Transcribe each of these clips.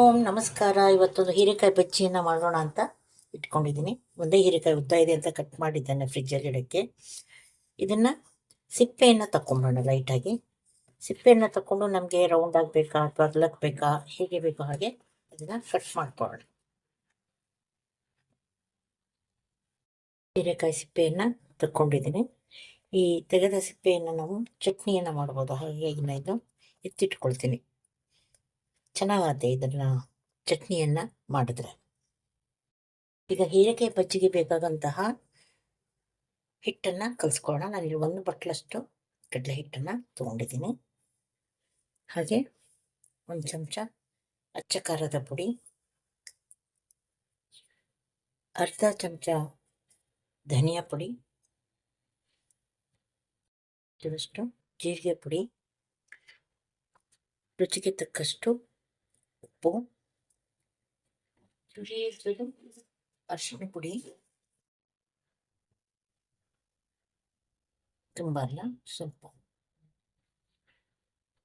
ಓಂ ನಮಸ್ಕಾರ. ಇವತ್ತೊಂದು ಹೀರೆಕಾಯಿ ಬಜ್ಜಿಯನ್ನು ಮಾಡೋಣ ಅಂತ ಇಟ್ಕೊಂಡಿದ್ದೀನಿ. ಒಂದೇ ಹೀರೆಕಾಯಿ ಉದ್ದ ಇದೆ ಅಂತ ಕಟ್ ಮಾಡಿದ್ದೇನೆ ಫ್ರಿಜ್ಜಲ್ಲಿ ಇಡೋಕ್ಕೆ. ಇದನ್ನು ಸಿಪ್ಪೆಯನ್ನು ತಗೊಂಬೋಣ ಲೈಟಾಗಿ ಸಿಪ್ಪೆಯನ್ನು ತಗೊಂಡು ನಮಗೆ ರೌಂಡ್ ಆಗಬೇಕಾ ಅಥವಾ ಅಗ್ಲಕ್ಕೆ ಬೇಕಾ ಹೇಗೆ ಬೇಕೋ ಹಾಗೆ ಅದನ್ನು ಕಟ್ ಮಾಡ್ಕೊಳ್ಳೋಣ. ಹೀರೆಕಾಯಿ ಸಿಪ್ಪೆಯನ್ನು ತಗೊಂಡಿದ್ದೀನಿ ಈ ತೆಗೆದ ಸಿಪ್ಪೆಯನ್ನು ನಾವು ಚಟ್ನಿಯನ್ನು ಮಾಡ್ಬೋದು. ಹಾಗೆ ಇದು ಎತ್ತಿಟ್ಕೊಳ್ತೀನಿ. ಚೆನ್ನಾಗತ್ತೆ ಇದನ್ನು ಚಟ್ನಿಯನ್ನು ಮಾಡಿದ್ರೆ. ಈಗ ಹೀರೆಕಾಯಿ ಬಜ್ಜಿಗೆ ಬೇಕಾದಂತಹ ಹಿಟ್ಟನ್ನು ಕಲಿಸ್ಕೊಳ್ಳೋಣ. ನಾನಿಲ್ಲಿ ಒಂದು ಬಟ್ಲಷ್ಟು ಕಡಲೆ ಹಿಟ್ಟನ್ನು ತೊಗೊಂಡಿದ್ದೀನಿ. ಹಾಗೆ ಒಂದು ಚಮಚ ಅಚ್ಚ ಖಾರದ ಪುಡಿ, ಅರ್ಧ ಚಮಚ ಧನಿಯಾ ಪುಡಿ ಜೀರಿಗೆ ಪುಡಿ, ರುಚಿಗೆ ತಕ್ಕಷ್ಟು ಉಪ್ಪು ಅರಿಶಿನ ಪುಡಿ, ತುಂಬ ಅಲ್ಲ, ಸ್ವಲ್ಪ.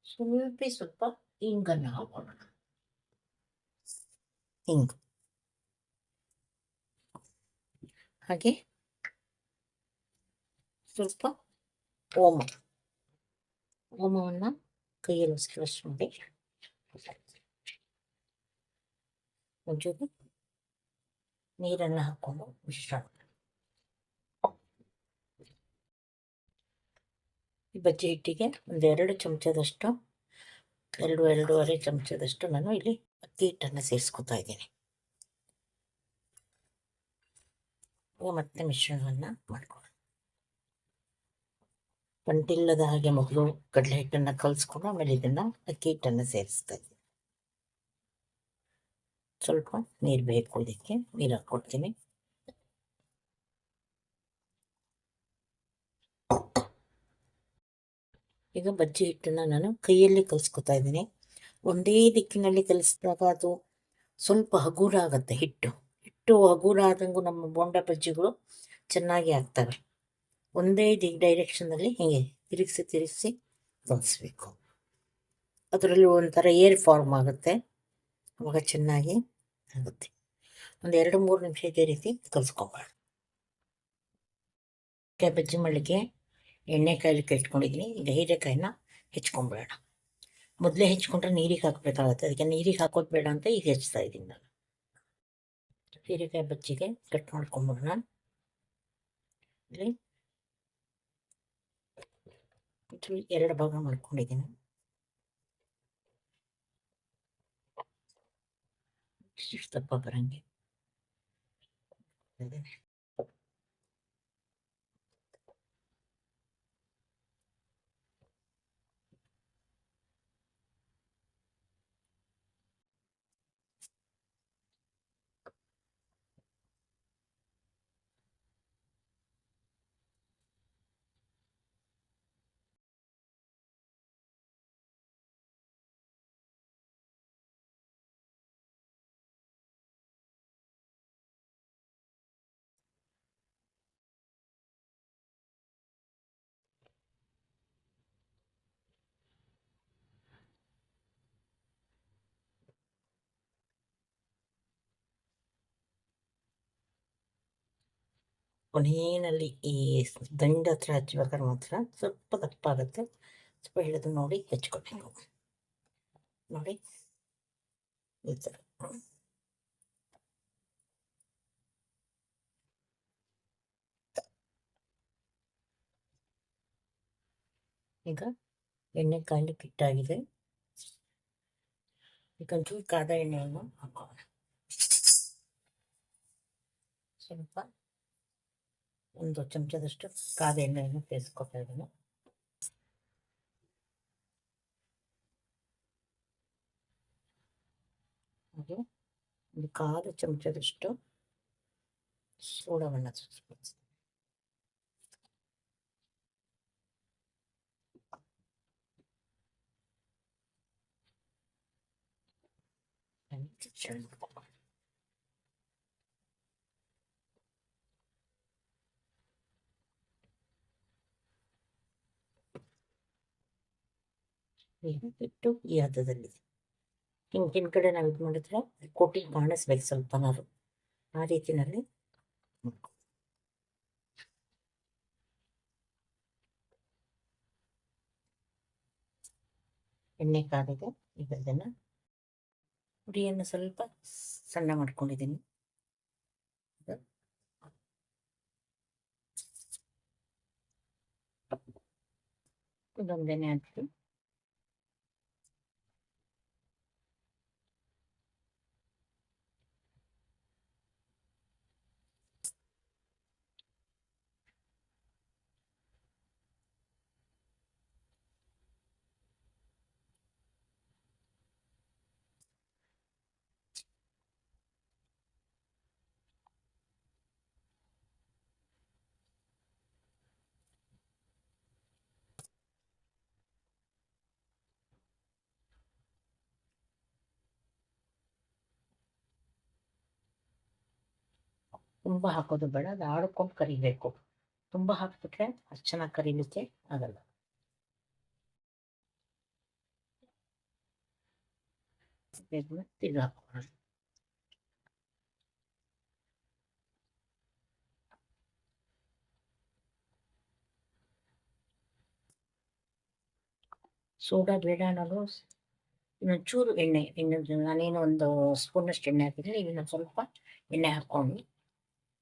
ಸ್ವಲ್ಪ ಸ್ವಲ್ಪ ಇಂಗನ್ನು ಹಾಕೋಣ ಇಂಗು. ಹಾಗೆ ಸ್ವಲ್ಪ ಓಮ. ಓಮವನ್ನು ಕೈಯಲ್ಲಿ ಸ್ಕ್ರಶ್ ಮಾಡಿ ಒಂಚೂರು ನೀರನ್ನು ಹಾಕ್ಕೊಂಡು ಮಿಶ್ರಣ ಈ ಬಜ್ಜಿ ಹಿಟ್ಟಿಗೆ ಒಂದೆರಡು ಚಮಚದಷ್ಟು ಎರಡು ಎರಡೂವರೆ ಚಮಚದಷ್ಟು ನಾನು ಇಲ್ಲಿ ಅಕ್ಕಿ ಹಿಟ್ಟನ್ನು ಸೇರಿಸ್ಕೊತಾ ಇದ್ದೀನಿ ಮತ್ತೆ ಮಿಶ್ರಣವನ್ನು ಮಾಡ್ಕೊಳ್ಳೋಣ ಗಂಟಿಲ್ಲದ ಹಾಗೆ ಮೊದಲು ಕಡಲೆ ಹಿಟ್ಟನ್ನು ಕಲಿಸ್ಕೊಂಡು ಆಮೇಲೆ ಇದನ್ನು ಅಕ್ಕಿ ಹಿಟ್ಟನ್ನು ಸೇರಿಸ್ತಾ ಇದ್ದೀನಿ ಸ್ವಲ್ಪ ನೀರು ಬೇಕು ಇದಕ್ಕೆ. ನೀರು ಹಾಕ್ಕೊಡ್ತೀನಿ ಈಗ ಬಜ್ಜಿ ಹಿಟ್ಟನ್ನು ನಾನು ಕೈಯಲ್ಲಿ ಕಲಿಸ್ಕೊತಾ ಇದ್ದೀನಿ. ಒಂದೇ ದಿಕ್ಕಿನಲ್ಲಿ ಕಲಿಸಿದಾಗ ಅದು ಸ್ವಲ್ಪ ಹಗುರ ಆಗುತ್ತೆ ಹಿಟ್ಟು. ಹಿಟ್ಟು ಹಗುರ ಆದಂಗೂ ನಮ್ಮ ಬೋಂಡ ಬಜ್ಜಿಗಳು ಚೆನ್ನಾಗಿ ಆಗ್ತವೆ. ಒಂದೇ ದಿ ಡೈರೆಕ್ಷನಲ್ಲಿ ಹೀಗೆ ತಿರುಗಿಸಿ ತಿರುಗಿಸಿ ಕಲಿಸ್ಬೇಕು. ಅದರಲ್ಲಿ ಒಂಥರ ಏರ್ ಫಾರ್ಮ್ ಆಗುತ್ತೆ. ಅವಾಗ ಚೆನ್ನಾಗಿ ಆಗುತ್ತೆ. ಒಂದು ಎರಡು, ಮೂರು ನಿಮಿಷ ಇದೇ ರೀತಿ ಕಲಿಸ್ಕೊಬೇಡ ಕಾಯಿ ಬಜ್ಜಿ ಮಾಡಲಿಕ್ಕೆ ಎಣ್ಣೆ ಈಗ ಹೀರೆಕಾಯಿನ ಹೆಚ್ಕೊಂಬೇಡ. ಮೊದಲೇ ಹೆಚ್ಕೊಂಡ್ರೆ ನೀರಿಗೆ ಹಾಕಬೇಕಾಗುತ್ತೆ. ಅದಕ್ಕೆ ನೀರಿಗೆ ಹಾಕೋದು ಬೇಡ ಅಂತ ಈಗ ಹೆಚ್ತಾ ಇದ್ದೀನಿ ನಾನು. ಹೀರೆಕಾಯಿ ಬಜ್ಜಿಗೆ ಕಟ್ ಮಾಡ್ಕೊಂಬಿಡೋಣ. ಇಲ್ಲಿ ಎರಡು ಭಾಗ ಮಾಡ್ಕೊಂಡಿದ್ದೀನಿ. Şifte pavrenge. ಕೊನೆಯಲ್ಲಿ ಈ ದಂಡ ಹತ್ರ ಹಚ್ಬೇಕಾದ್ರೆ ಮಾತ್ರ ಸ್ವಲ್ಪ ದಪ್ಪ ಆಗುತ್ತೆ ಸ್ವಲ್ಪ ಹಿಡಿದು ನೋಡಿ ಹೆಚ್ಕೊಬೇಕು ನೋಡಿ. ಈ ಥರ ಈಗ ಎಣ್ಣೆ ಕಾಯ್ಲಿಕ್ಕೆ ಇಟ್ಟಾಗಿದೆ ಈಗ ಕಾದ ಎಣ್ಣೆಯನ್ನು ಹಾಕೋಣ. ಸ್ವಲ್ಪ ಒಂದು ಚಮಚದಷ್ಟು ಕಾದ ಎಣ್ಣೆಯನ್ನು ಸೇರಿಸ್ಕೊತಾ ಇದ್ದೀನಿ ಹಾಗೆ ಒಂದು ಕಾಲು ಚಮಚದಷ್ಟು ಸೋಡವನ್ನು ಸುರಿಸ್ಕೊಳ್ತೀನಿ ಇಟ್ಟು ಈ ಹದದಲ್ಲಿ ಹಿಂಗೆ ಹಿಂದ್ಗಡೆ ನಾವು ಇದು ಮಾಡಿದ್ರೆ ಕೋಟಿ ಕಾಣಿಸ್ಬೇಕು ಸ್ವಲ್ಪನಾದ್ರು. ಆ ರೀತಿನಲ್ಲಿ. ಮಾಡ್ಕೊ- ಎಣ್ಣೆ ಕಾದಿದೆ ಈಗ ಅದನ್ನು ಹುಡಿಯನ್ನು ಸ್ವಲ್ಪ ಸಣ್ಣ ಮಾಡ್ಕೊಂಡಿದ್ದೀನಿ. ಇದೊಂದೇನೆ ಹಾಕಿ ತುಂಬ ಹಾಕೋದು ಬೇಡ. ಅದು ಕರಿಬೇಕು. ತುಂಬ ಹಾಕ್ಬಿಟ್ರೆ ಅಷ್ಟು ಚೆನ್ನಾಗಿ ಕರಿಲಿಕ್ಕೆ ಆಗಲ್ಲ. ಹಾಕೋಣ ಸೋಡಾ ಬೇಡ ಅನ್ನೋದು ಇನ್ನೊಂಚೂರು ಎಣ್ಣೆ, ಇನ್ನೊಂದು ನಾನೇನು ಒಂದು ಸ್ಪೂನಷ್ಟು ಎಣ್ಣೆ ಹಾಕಿದ್ರೆ ಇನ್ನೊಂದು ಸ್ವಲ್ಪ ಎಣ್ಣೆ ಹಾಕ್ಕೊಂಡು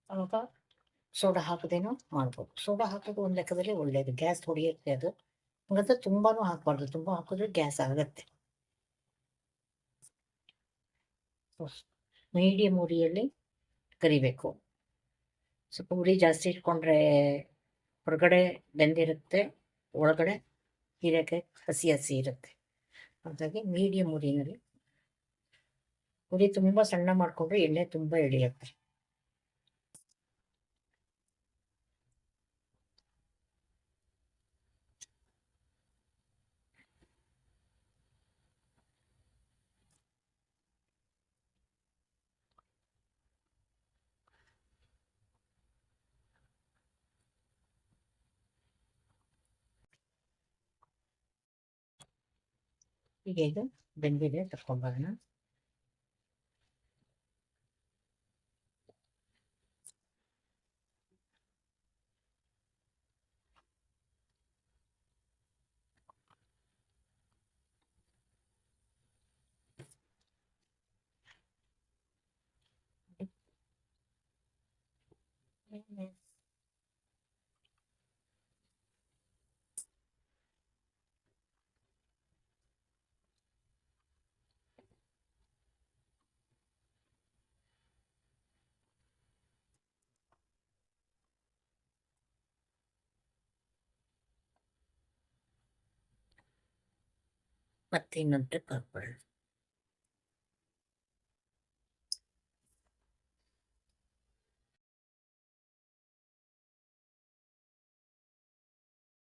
ಅವಾಗ ಸೋಡಾ ಹಾಕದೇನು ಮಾಡ್ಬೋದು. ಸೋಡಾ ಹಾಕೋದು ಒಂದು ಲೆಕ್ಕದಲ್ಲಿ ಒಳ್ಳೆಯದು ಗ್ಯಾಸ್ ಹೊಡಿಯುತ್ತೆ ಅದು. ಹಂಗಂತ ತುಂಬಾನು ಹಾಕಬಾರ್ದು. ತುಂಬ ಹಾಕಿದ್ರೆ ಗ್ಯಾಸ್ ಆಗುತ್ತೆ. ಮೀಡಿಯಂ ಉರಿಯಲ್ಲಿ ಕರಿಬೇಕು. ಸ್ವಲ್ಪ ಉರಿ ಜಾಸ್ತಿ ಇಟ್ಕೊಂಡ್ರೆ ಹೊರಗಡೆ ಬೆಂದಿರುತ್ತೆ. ಒಳಗಡೆ ಹೀರೆಕಾಯಿ ಹಸಿ ಹಸಿ ಇರುತ್ತೆ. ಹಾಗಾಗಿ ಮೀಡಿಯಂ ಉರಿನಲ್ಲಿ. ಉರಿ ತುಂಬ ಸಣ್ಣ ಮಾಡಿಕೊಂಡ್ರೆ ಎಣ್ಣೆ ತುಂಬ ಎಳೆಯುತ್ತೆ. ಈಗ ಇದು. ಬೆಂದಿದೆ ತಗೊಂಡ್ಬರೋಣ ಮತ್ತೆ ಇನ್ನೊಂದು ಟ್ರಿಪ್ ಹಾಕ್ಕೊಳ್ಳೋಣ